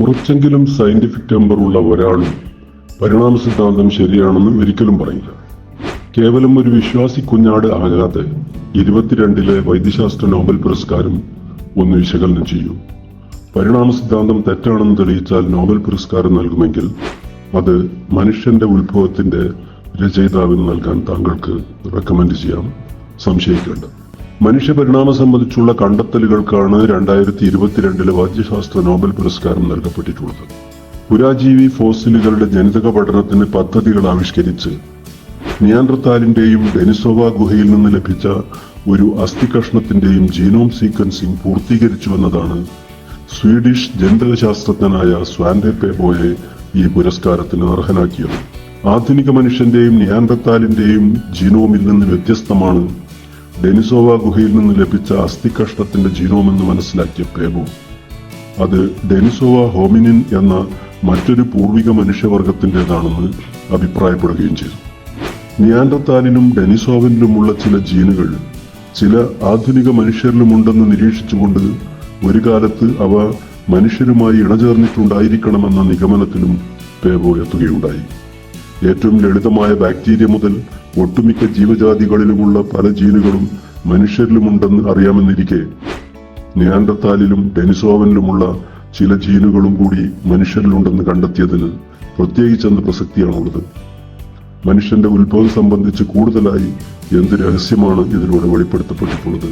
കുറച്ചെങ്കിലും scientific temper ഉള്ള ഒരാളും പരിണാമ സിദ്ധാന്തം ശരിയാണെന്നും ഒരിക്കലും പറയില്ല. കേവലം ഒരു വിശ്വാസി കുഞ്ഞാട് ആകാതെ ഇരുപത്തിരണ്ടിലെ വൈദ്യശാസ്ത്ര നോബൽ പുരസ്കാരം ഒന്ന് വിശകലനം ചെയ്യൂ. പരിണാമ സിദ്ധാന്തം തെറ്റാണെന്ന് തെളിയിച്ചാൽ നോബൽ പുരസ്കാരം നൽകുമെങ്കിൽ അത് മനുഷ്യന്റെ ഉത്ഭവത്തിന്റെ രചയിതാവിന് നൽകാൻ താങ്കൾക്ക് റെക്കമെൻഡ് ചെയ്യാം. സംശയിക്കേണ്ട. മനുഷ്യ പരിണാമം സംബന്ധിച്ചുള്ള കണ്ടെത്തലുകൾക്കാണ് രണ്ടായിരത്തി ഇരുപത്തിരണ്ടിലെ വാദ്യശാസ്ത്ര നോബൽ പുരസ്കാരം നൽകപ്പെട്ടിട്ടുള്ളത്. പുരാജീവി ഫോസിലുകളുടെ ജനിതക പഠനത്തിന് പദ്ധതികൾ ആവിഷ്കരിച്ച് നിയാൻഡർത്താലിന്റെയും ഡെനിസോവ ഗുഹയിൽ നിന്ന് ലഭിച്ച ഒരു അസ്ഥികഷ്ണത്തിന്റെയും ജീനോം സീക്വൻസിംഗ് പൂർത്തീകരിച്ചുവെന്നതാണ് സ്വീഡിഷ് ജനിതകശാസ്ത്രജ്ഞനായ സ്വാൻഡെ പേബോയെ ഈ പുരസ്കാരത്തിന് അർഹനാക്കിയത്. ആധുനിക മനുഷ്യന്റെയും നിയാൻഡർത്താലിന്റെയും ജീനോമിൽ നിന്ന് വ്യത്യസ്തമാണ് ഡെനിസോവ ഗുഹയിൽ നിന്ന് ലഭിച്ച അസ്ഥികഷ്ണത്തിന്റെ ജീനോമെന്ന് മനസ്സിലാക്കിയ പേബോ അത് ഡെനിസോവ ഹോമിനിൻ എന്ന മറ്റൊരു പൂർവിക മനുഷ്യവർഗത്തിന്റെതാണെന്ന് അഭിപ്രായപ്പെടുകയും ചെയ്തു. നിയാൻഡത്താലിനും ഡെനിസോവനിലുമുള്ള ചില ജീനുകൾ ചില ആധുനിക മനുഷ്യരിലുമുണ്ടെന്ന് നിരീക്ഷിച്ചുകൊണ്ട് ഒരു കാലത്ത് അവ മനുഷ്യരുമായി ഇണചേർന്നിട്ടുണ്ടായിരിക്കണമെന്ന നിഗമനത്തിലും പേബോ എത്തുകയുണ്ടായി. ഏറ്റവും ലളിതമായ ബാക്ടീരിയ മുതൽ ഒട്ടുമിക്ക ജീവജാതികളിലുമുള്ള പല ജീനുകളും മനുഷ്യരിലുമുണ്ടെന്ന് അറിയാമെന്നിരിക്കെ. നിയാണ്ടത്താലിലും ഡെനിസോവനിലുമുള്ള ചില ജീനുകളും കൂടി മനുഷ്യരിലുണ്ടെന്ന് കണ്ടെത്തിയതിന് പ്രത്യേകിച്ചെന്ന് പ്രസക്തിയാണുള്ളത്. മനുഷ്യന്റെ ഉത്ഭവം സംബന്ധിച്ച് കൂടുതലായി എന്ത് രഹസ്യമാണ് ഇതിലൂടെ വെളിപ്പെടുത്തപ്പെട്ടിട്ടുള്ളത്?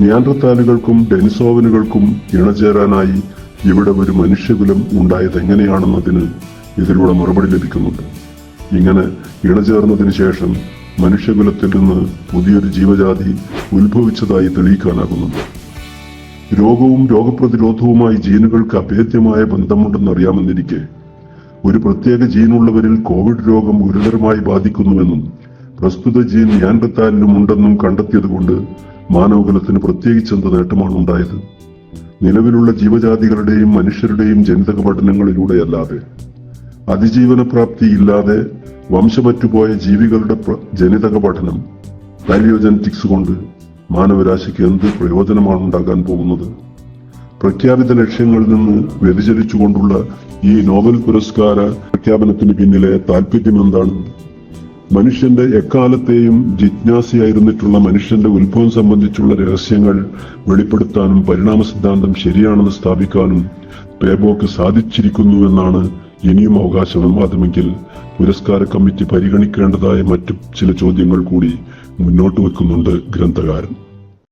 നിയാണ്ടത്താലുകൾക്കും ഡെനിസോവനുകൾക്കും ഇണചേരാനായി ഇവിടെ ഒരു മനുഷ്യകുലം ഉണ്ടായത് എങ്ങനെയാണെന്നതിന് ഇതിലൂടെ മറുപടി ലഭിക്കുന്നുണ്ട്. ഇങ്ങനെ ഇണചേർന്നതിന് ശേഷം മനുഷ്യകുലത്തിൽ നിന്ന് പുതിയൊരു ജീവജാതി ഉത്ഭവിച്ചതായി തെളിയിക്കാനാകുന്നുണ്ട് രോഗവും രോഗപ്രതിരോധവുമായി ജീനുകൾക്ക് അഭേദ്യമായ ബന്ധമുണ്ടെന്നറിയാമെന്നിരിക്കെ ഒരു പ്രത്യേക ജീനുള്ളവരിൽ കോവിഡ് രോഗം ഗുരുതരമായി ബാധിക്കുന്നുവെന്നും പ്രസ്തുത ജീൻ നിയാൻഡത്താലിനും ഉണ്ടെന്നും കണ്ടെത്തിയതുകൊണ്ട് മാനവകുലത്തിന് പ്രത്യേകിച്ച് എന്ത് നേട്ടമാണ് ഉണ്ടായത് നിലവിലുള്ള ജീവജാതികളുടെയും മനുഷ്യരുടെയും ജനിതക പഠനങ്ങളിലൂടെയല്ലാതെ അതിജീവന പ്രാപ്തി ഇല്ലാതെ വംശമറ്റുപോയ ജീവികളുടെ ജനിതക പഠനം പാലിയോജനറ്റിക്സ് കൊണ്ട് മാനവരാശിക്ക് എന്ത് പ്രയോജനമാണ് ഉണ്ടാകാൻ പോകുന്നത്? പ്രഖ്യാപിത ലക്ഷ്യങ്ങളിൽ നിന്ന് വ്യതിചലിച്ചുകൊണ്ടുള്ള ഈ നോബൽ പുരസ്കാര പ്രഖ്യാപനത്തിന് പിന്നിലെ താല്പര്യം എന്താണ്? മനുഷ്യന്റെ എക്കാലത്തെയും ജിജ്ഞാസയായിരുന്നിട്ടുള്ള മനുഷ്യന്റെ ഉത്ഭവം സംബന്ധിച്ചുള്ള രഹസ്യങ്ങൾ വെളിപ്പെടുത്താനും പരിണാമ സിദ്ധാന്തം ശരിയാണെന്ന് സ്ഥാപിക്കാനും പേബോക്ക് സാധിച്ചിരിക്കുന്നുവെന്നാണ് ഇനിയും അവകാശവാദമെങ്കിൽ പുരസ്കാര കമ്മിറ്റി പരിഗണിക്കേണ്ടതായ മറ്റു ചില ചോദ്യങ്ങൾ കൂടി മുന്നോട്ട് വെക്കുന്നുണ്ട് ഗ്രന്ഥകാരൻ.